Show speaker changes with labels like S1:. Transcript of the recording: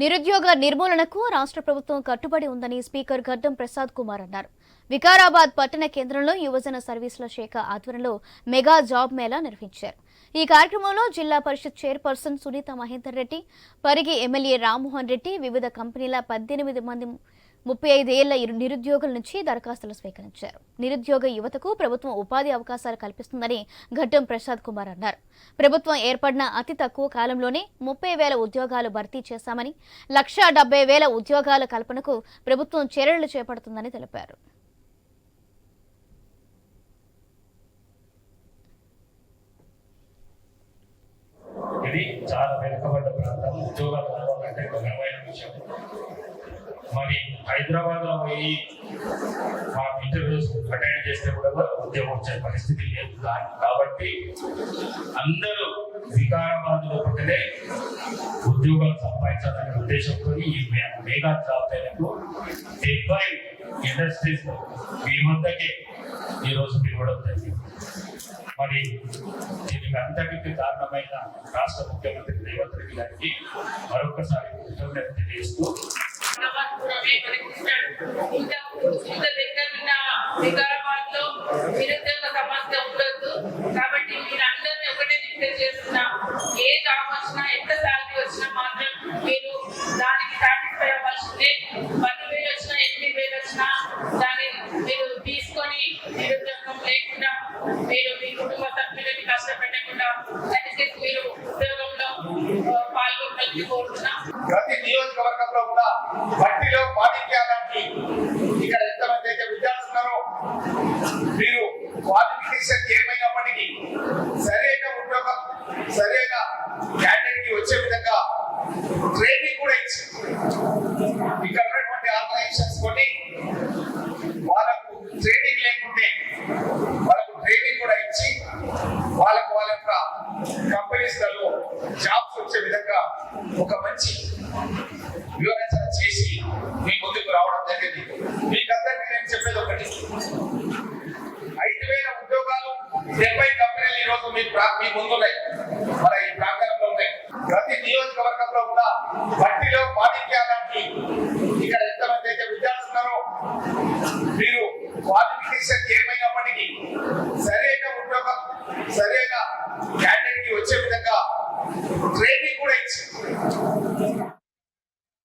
S1: నిరుద్యోగ నిర్మూలనకు రాష్ట్ర ప్రభుత్వం కట్టుబడి ఉందని స్పీకర్ గడ్డం ప్రసాద్ కుమార్ అన్నారు. వికారాబాద్ పట్టణ కేంద్రంలో యువజన సర్వీసుల శాఖ ఆధ్వర్యంలో మెగా జాబ్ మేళా నిర్వహించారు. ఈ కార్యక్రమంలో జిల్లా పరిషత్ చైర్పర్సన్ సునీత మహేందర్ రెడ్డి పరిగి ఎమ్మెల్యే రామ్మోహన్ రెడ్డి వివిధ కంపెనీల పద్దెనిమిది మంది ముప్పై ఐదేళ్ళ ఇరు నిరుద్యోగుల నుంచి దరఖాస్తులు స్వీకరించారు. నిరుద్యోగ యువతకు ప్రభుత్వం ఉపాధి అవకాశాలు కల్పిస్తుందని ఘట్టం ప్రసాద్ కుమార్ అన్నారు. ప్రభుత్వం ఏర్పడిన అతి తక్కువ కాలంలోనే ముప్పై వేల ఉద్యోగాలు భర్తీ చేశామని లక్షా డెబ్బై వేల ఉద్యోగాల కల్పనకు ప్రభుత్వం చర్యలు చేపడుతుందని తెలిపారు.
S2: ఇది చాలా వెనుకబడ్డ ప్రాంతం. ఉద్యోగాలు రావాలంటే విషయం. మరి హైదరాబాద్లో పోయి మా ఇంటర్వ్యూస్ అటెండ్ చేస్తే కూడా ఉద్యోగం వచ్చే పరిస్థితి లేదు. కాబట్టి అందరూ వికారాబాద్లో పుట్టలే ఉద్యోగాలు సంపాదించాలనే ఉద్దేశంతో ఈ మే- మెగా జాబ్ మేరకు డెబ్బై ఇండస్ట్రీస్ మీ వద్దకే ఈ రోజు పిలవడం జరిగింది. మరి దీనికి అంతటికి కారణమైన రాష్ట్ర ముఖ్యమంత్రి రేవంత్ రెడ్డి గారికి మరొకసారి కృతజ్ఞత తెలియజేస్తూ
S3: మాత్రమే మనకి ఇచ్చాడు. ఇంత దగ్గర ఉన్న వికారాబాద్లో నిరుద్యోగ సమస్య ఉండొద్దు కాబట్టి మీరు అందరినీ ఒకటే రిక్వెస్ట్ చేస్తున్నా ఏ జాబ్ వచ్చినా ఎంత శాలరీ వచ్చినా మాత్రం మీరు దానికి సాటిస్ఫై అవ్వాల్సిందే పదివేలు వచ్చినా ఎనిమిది వేలు వచ్చినా దాన్ని మీరు తీసుకొని నిరుద్యోగం లేకుండా మీరు మీ కుటుంబ సభ్యులని కష్టపెట్టకుండా
S4: ప్రతి నియోజకవర్గంలో కూడా బట్టిలో పాటించాలని ఇక్కడ ఎంతమంది అయితే విద్యార్థులు ఉన్నారో మీరు క్వాలిఫికేషన్ ఏమైనప్పటికీ సరైన ఉద్యోగం సరైన క్యాండిడేట్కి వచ్చే విధంగా ట్రైనింగ్ వివరించడం చేసి మీ ముందుకు రావడం జరిగింది. మీకందరికీ నేను చెప్పేది ఒకటి. ఐదు వేల ఉద్యోగాలు డెబ్బై కంపెనీలు ఈ రోజు మీ మీ ముందున్నాయి. మన ఈ ప్రాంతంలో ఉన్నాయి. ప్రతి నియోజకవర్గంలో కూడా మట్టిలో మాణిక్యాలాంటి ఇక్కడ ఎంతమంది అయితే విద్యార్థులు ఉన్నారో మీరు క్వాలిఫికేషన్ ఏమైనప్పటికీ సరైన ఉద్యోగం సరైన క్యాండిడేట్కి వచ్చే విధంగా ట్రైనింగ్